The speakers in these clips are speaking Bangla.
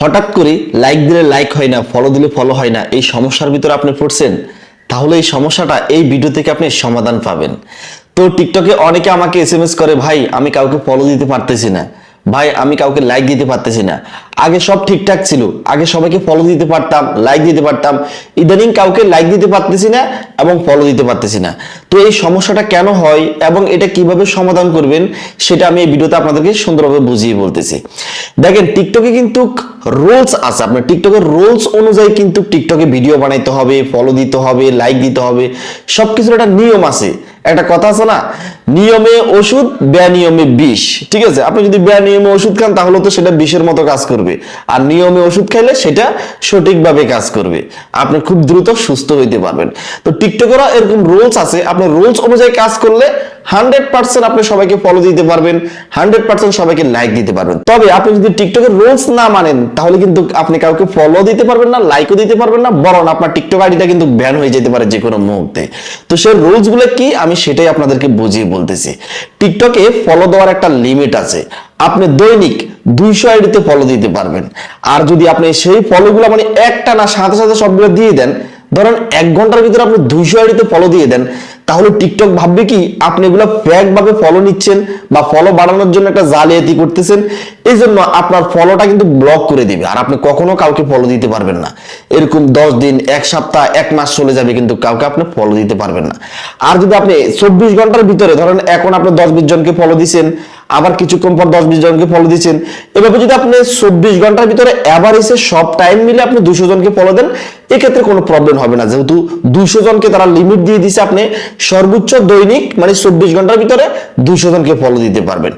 হঠাৎ করে লাইক দিলে লাইক হয় না ফলো দিলে ফলো হয় না, এই সমস্যার ভিতরে আপনি পড়ছেন, তাহলে এই সমস্যাটা এই ভিডিও থেকে আপনি সমাধান পাবেন। তো টিকটকে অনেকে আমাকে এস করে, ভাই, আমি কাউকে ফলো দিতে পারতেছি না। ভাই, আমি কাউকে লাইক দিতে পারতেছি না। আগে সব ঠিকঠাক ছিল। আগে সবাইকে ফলো দিতে পারতাম লাইক দিতে পারতাম। ইদানিং কাউকে লাইক দিতে পারতেছি না এবং ফলো দিতে পারতেছি না। তো এই সমস্যাটা কেন হয় এবং এটা কীভাবে সমাধান করবেন, সেটা আমি এই ভিডিওতে আপনাদেরকে সুন্দরভাবে বুঝিয়ে বলতেছি। দেখেন টিকটকে কিন্তু রুলস আছে। আপনার টিকটকের রুলস অনুযায়ী কিন্তু টিকটকে ভিডিও বানাইতে হবে ফলো দিতে হবে লাইক দিতে হবে। সবকিছুর একটা নিয়ম আছে। একটা কথা আছে না? নিয়মে ওষুধ নিয়মে বিষ। ঠিক আছে? আপনি যদি নিয়মে ওষুধ খান, তাহলে তো সেটা বিষের মতো কাজ করবে। আর নিয়মে ওষুধ খাইলে সেটা সঠিকভাবে কাজ করবে। আপনি খুব দ্রুত সুস্থ হইতে পারবেন। তো টিকটকেরও এরকম রুলস আছে। আপনি রুলস অনুযায়ী কাজ করলে হান্ড্রেড পার্সেন্ট আপনি সবাইকে ফলো দিতে পারবেন। হান্ড্রেড পার্সেন্ট সবাইকে লাইক দিতে পারবেন। তবে আপনি যদি টিকটকের রুলস না মানেন, তাহলে কিন্তু আপনি কাউকে ফলো দিতে পারবেন না লাইকও দিতে পারবেন না। বরং আপনার টিকটক আইডিটা কিন্তু ব্যান হয়ে যেতে পারে যে কোনো মুহূর্তে। তো সেই রুলসগুলো কি? আমি সেটাই আপনাদেরকে বুঝিয়ে বলতেছি। টিকটকে ফলো দেওয়ার একটা লিমিট আছে। আপনি দৈনিক দুইশো আইডিতে ফলো দিতে পারবেন। আর যদি আপনি সেই ফলোগুলো মানে একটা না সাথে সাথে সবগুলো দিয়ে দেন ধরেন এক ঘণ্টার ভিতরে আপনি দুইশো আইডিতে ফলো দিয়ে দেন, তাহলে টিকটক ভাববে কি, আপনি এগুলো ভাবে ফলো নিচ্ছেন বা ফলো বাড়ানোর জন্য একটা জালিয়াতি করতেছেন এই জন্য আপনার ফলোটা কিন্তু ব্লক করে দিবে, আর আপনি কখনো কাউকে ফলো দিতে পারবেন না। এরকম দশ দিন, এক সপ্তাহ, এক মাস চলে যাবে কিন্তু কাউকে আপনি ফলো দিতে পারবেন না। আর যদি আপনি চব্বিশ ঘণ্টার ভিতরে, ধরেন এখন আপনি দশ বিশ জনকে ফলো দিচ্ছেন আবার কিছুক্ষণ পর দশ বিশ জনকে ফলো দিচ্ছেন। এভাবে যদি আপনি চব্বিশ ঘণ্টার ভিতরে অ্যাভারেজে সব টাইম মিলে আপনি দুশো জনকে ফলো দেন, এক্ষেত্রে কোনো প্রবলেম হবে না। যেহেতু দুশো জনকে তারা লিমিট দিয়ে দিছে, আপনি সর্বোচ্চ দৈনিক মানে চব্বিশ ঘণ্টার ভিতরে দুশো জনকে ফলো দিতে পারবেন।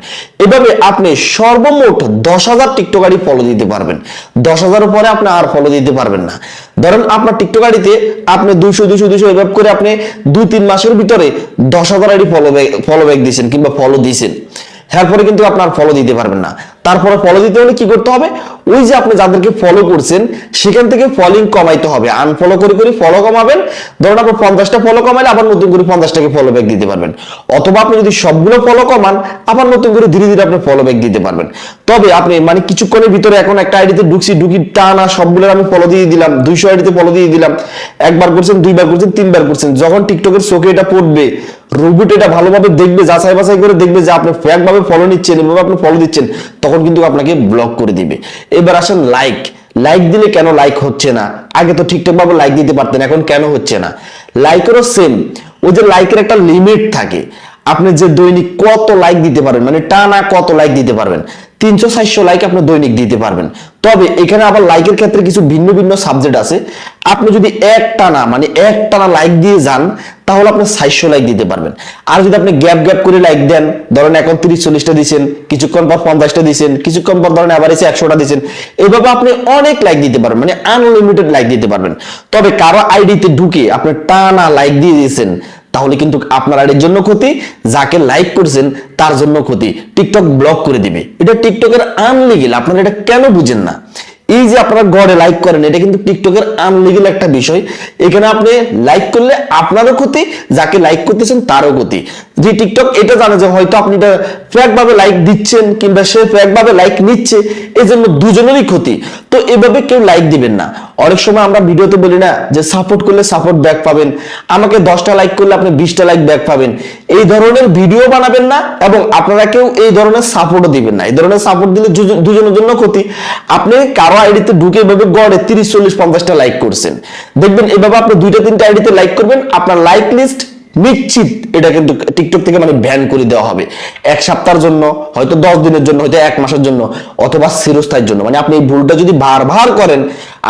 এভাবে আপনি সর্বমোট দশ হাজার টিকটকারই ফলো দিতে পারবেন। দশ হাজারের পরে আপনি আর ফলো দিতে পারবেন না। ধরেন আপনার টিকটক আইডিতে আপনি দুশো দুশো দুশো এভাবে করে আপনি দুই তিন মাসের ভিতরে দশ হাজার ID follow back follow back দিয়েছেন কিংবা ফলো দিয়েছেন এরপরে কিন্তু আপনার ফলো দিতে পারবেন না। তারপরে ফলো দিতে হলে কি করতে হবে? ওই যে আপনি যাদেরকে ফলো করছেন, সেখান থেকে ফলোইং কমাইতে হবে। আনফলো করে করে ফলো কমাবেন। ধরুন আপনি পঞ্চাশটা ফলো কমাইলে আবার নতুন করে পঞ্চাশটাকে ফলো ব্যাক দিতে পারবেন। অথবা আপনি যদি সবগুলো ফলো কমান, আবার নতুন করে ধীরে ধীরে আপনি ফলো ব্যাক দিতে পারবেন। তবে আপনি মানে কিছুক্ষণের ভিতরে এখন একটা আইডিতে ঢুকছি, ঢুকি টানা সবগুলো আমি ফলো দিয়ে দিলাম, দুইশো আইডিতে ফলো দিয়ে দিলাম, একবার করছেন, দুইবার করছেন, তিনবার করছেন। যখন টিকটকের চোখে এটা পড়বে, রোবট এটা ভালোভাবে দেখবে, যাচাই বাছাই করে দেখবে যে আপনি ফ্যাক ভাবে ফলো নিচ্ছেন, এভাবে আপনি ফলো দিচ্ছেন। তখন কিন্তু আপনাকে ব্লক করে দিবে। এবার আসেন লাইক লাইক দিলে কেন লাইক হচ্ছে না? আগে তো ঠিকঠাক ভাবে লাইক দিতে পারতেন, এখন কেন হচ্ছে না? লাইকেরও সেম ওই যে লাইকের একটা লিমিট থাকে। আপনি যে দৈনিক কত লাইক দিতে পারবেন মানে টানা কত লাইক দিতে পারবেন? তিনশো চারশো লাইক আপনি দৈনিক দিতে পারবেন। তবে এখানে আবার লাইকের ক্ষেত্রে কিছু ভিন্ন ভিন্ন সাবজেক্ট আছে। আপনি যদি এক টানা মানে এক টানা লাইক দিয়ে যান, তাহলে আপনি চারশো লাইক দিতে পারবেন। আর যদি আপনি গ্যাপ গ্যাপ করে লাইক দেন, ধরেন এখন তিরিশ চল্লিশটা দিচ্ছেন কিছুক্ষণ পর পঞ্চাশটা দিচ্ছেন কিছুক্ষণ পর ধরেন এসে একশোটা দিচ্ছেন এইভাবে আপনি অনেক লাইক দিতে পারবেন মানে আনলিমিটেড লাইক দিতে পারবেন। তবে কারও আইডিতে ঢুকে আপনি টানা লাইক দিয়ে দিয়েছেন তাহলে কিন্তু আপনার আইডির জন্য ক্ষতি, যাকে লাইক করছেন তার জন্য ক্ষতি। টিকটক ব্লক করে দিবে। এটা টিকটকের আনলিগেল আপনারা এটা কেন বুঝেন না? এই যে আপনারা গড়ে লাইক করেন, এটা কিন্তু টিকটকের আনলিগেল একটা বিষয়। এখানে আপনি লাইক করলে আপনারও ক্ষতি, যাকে লাইক করতেছেন তারও ক্ষতি। যে টিকটক এটা জানে যে হয়তো আপনি এটা ভাবে লাইক দিচ্ছেন কিংবা সে ভাবে লাইক নিচ্ছে এই জন্য দুজনেরই ক্ষতি। তো এভাবে কেউ লাইক দিবেন না। অনেক সময় আমরা ভিডিওতে বলি না যে সাপোর্ট করলে সাপোর্ট ব্যাক পাবেন। আমাকে দশটা লাইক করলে আপনি বিশটা লাইক ব্যাক পাবেন। এই ধরনের ভিডিও বানাবেন না এবং আপনারা কেউ এই ধরনের সাপোর্টও দিবেন না। এই ধরনের সাপোর্ট দিলে দুজনের জন্য ক্ষতি। আপনি কারও আইডিতে ঢুকে এভাবে গড়ে তিরিশ, চল্লিশ, পঞ্চাশটা লাইক করছেন। দেখবেন এভাবে আপনি দুইটা, তিনটা আইডিতে লাইক করবেন। আপনার লাইক লিস্ট নিশ্চিত এটা কিন্তু টিকটক থেকে মানে ব্যান করে দেওয়া হবে। এক সপ্তাহের জন্য, হয়তো দশ দিনের জন্য, হয়তো এক মাসের জন্য, অথবা চিরস্থায়ের জন্য। মানে আপনি এই ভুলটা যদি বারবার করেন,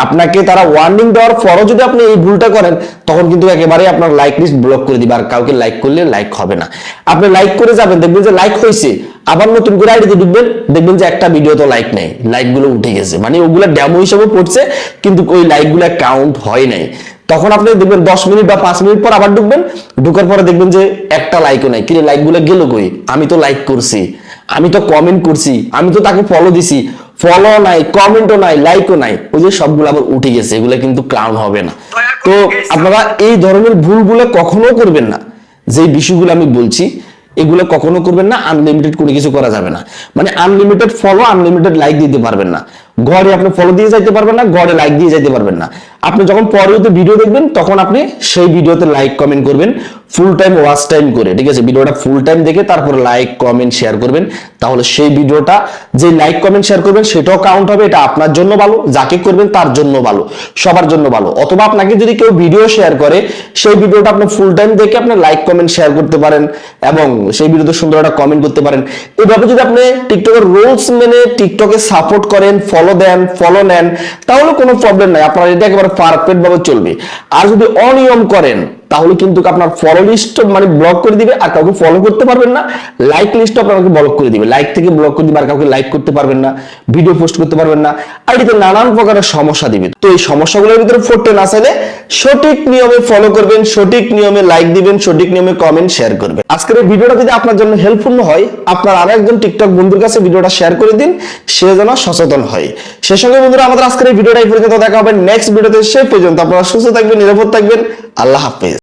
আপনাকে তারা ওয়ার্নিং দেওয়ার পরও যদি আপনি এই ভুলটা করেন, তখন কিন্তু একেবারে আপনার লাইক লিস্ট ব্লক করে দিবে। আর কাউকে লাইক করলে লাইক হবে না। আপনি লাইক করে যাবেন, দেখবেন যে লাইক হয়েছে। আবার নতুন করে আইডিতে ঢুকবেন, দেখবেন যে একটা ভিডিও তো লাইক নেই। লাইকগুলো উঠে গেছে। মানে ওগুলো ড্যামো হিসেবে পড়ছে, কিন্তু ওই লাইকগুলো কাউন্ট হয় নাই। তখন আপনি দেখবেন দশ মিনিট বা পাঁচ মিনিট পর আবার ঢুকবেন, ঢুকার পরে দেখবেন যে একটা লাইকও নাই। কিরে লাইকগুলো কই? আমি তো লাইক করছি, আমি তো কমেন্ট করছি, আমি তো তাকে ফলো দিছি। ফলো নাই কমেন্টও নাই লাইকও নাই। ওই যে সবগুলো আবার উঠে গেছে, এগুলো কিন্তু ক্লাউন হবে না। তো আপনারা এই ধরনের ভুলগুলো কখনো করবেন না। যে বিষয়গুলো আমি বলছি, এগুলো কখনো করবেন না আনলিমিটেড কোনো কিছু করা যাবে না। মানে আনলিমিটেড ফলো আনলিমিটেড লাইক দিতে পারবেন না। ঘরে আপনি ফলো দিয়ে যাইতে পারবেন না, ঘরে লাইক দিয়ে যাইতে পারবেন না। আপনি যখন পরবর্তী ভিডিও দেখবেন তখন আপনি সেই ভিডিওতে লাইক কমেন্ট করবেন। ফুল টাইম ওয়াচ টাইম করে, ঠিক আছে? ভিডিওটা ফুল টাইম দেখে তারপর লাইক কমেন্ট শেয়ার করবেন। তাহলে সেই ভিডিওটা, যে লাইক কমেন্ট শেয়ার করবেন, সেটাও কাউন্ট হবে। এটা আপনার জন্য ভালো, যাকে করবেন তার জন্য ভালো, সবার জন্য ভালো। অথবা আপনাকে যদি কেউ ভিডিও শেয়ার করে, সেই ভিডিওটা আপনি ফুল টাইম দেখে আপনি লাইক কমেন্ট শেয়ার করতে পারেন এবং সেই ভিডিওতে সুন্দর একটা কমেন্ট করতে পারেন। এভাবে যদি আপনি টিকটকের রুলস মেনে টিকটকে সাপোর্ট করেন ফলো দেন ফলো নেন, তাহলে কোনো প্রবলেম নাই। আপনার এটা একেবারে পারফেক্ট ভাবে চলবে। আর যদি অনিয়ম করেন তাহলে কিন্তু আপনার ফলো লিস্ট মানে ব্লক করে দিবে আর কাউকে ফলো করতে পারবেন না। লাইক লিস্ট আপনাকে ব্লক করে দিবে। লাইক থেকে ব্লক করে দিবে আর কাউকে লাইক করতে পারবেন না। ভিডিও পোস্ট করতে পারবেন না। আর এটাতে নানান প্রকারের সমস্যা দিবে। তো এই সমস্যাগুলোর ভিতরে ফুটতে না চাইলে সঠিক নিয়মে ফলো করবেন, সঠিক নিয়মে লাইক দিবেন, সঠিক নিয়মে কমেন্ট শেয়ার করবেন। আজকের এই ভিডিওটা যদি আপনার জন্য হেল্পফুল হয়, আপনার আরও একজন টিকটক বন্ধুর কাছে ভিডিওটা শেয়ার করে দিন, সে যেন সচেতন হয়। সে সঙ্গে বন্ধুরা, আমাদের আজকের এই ভিডিওটা এই পর্যন্ত দেখা হবে। নেক্সট ভিডিওতে সে পর্যন্ত আপনারা সুস্থ থাকবেন, নিরাপদ থাকবেন। আল্লাহ হাফেজ।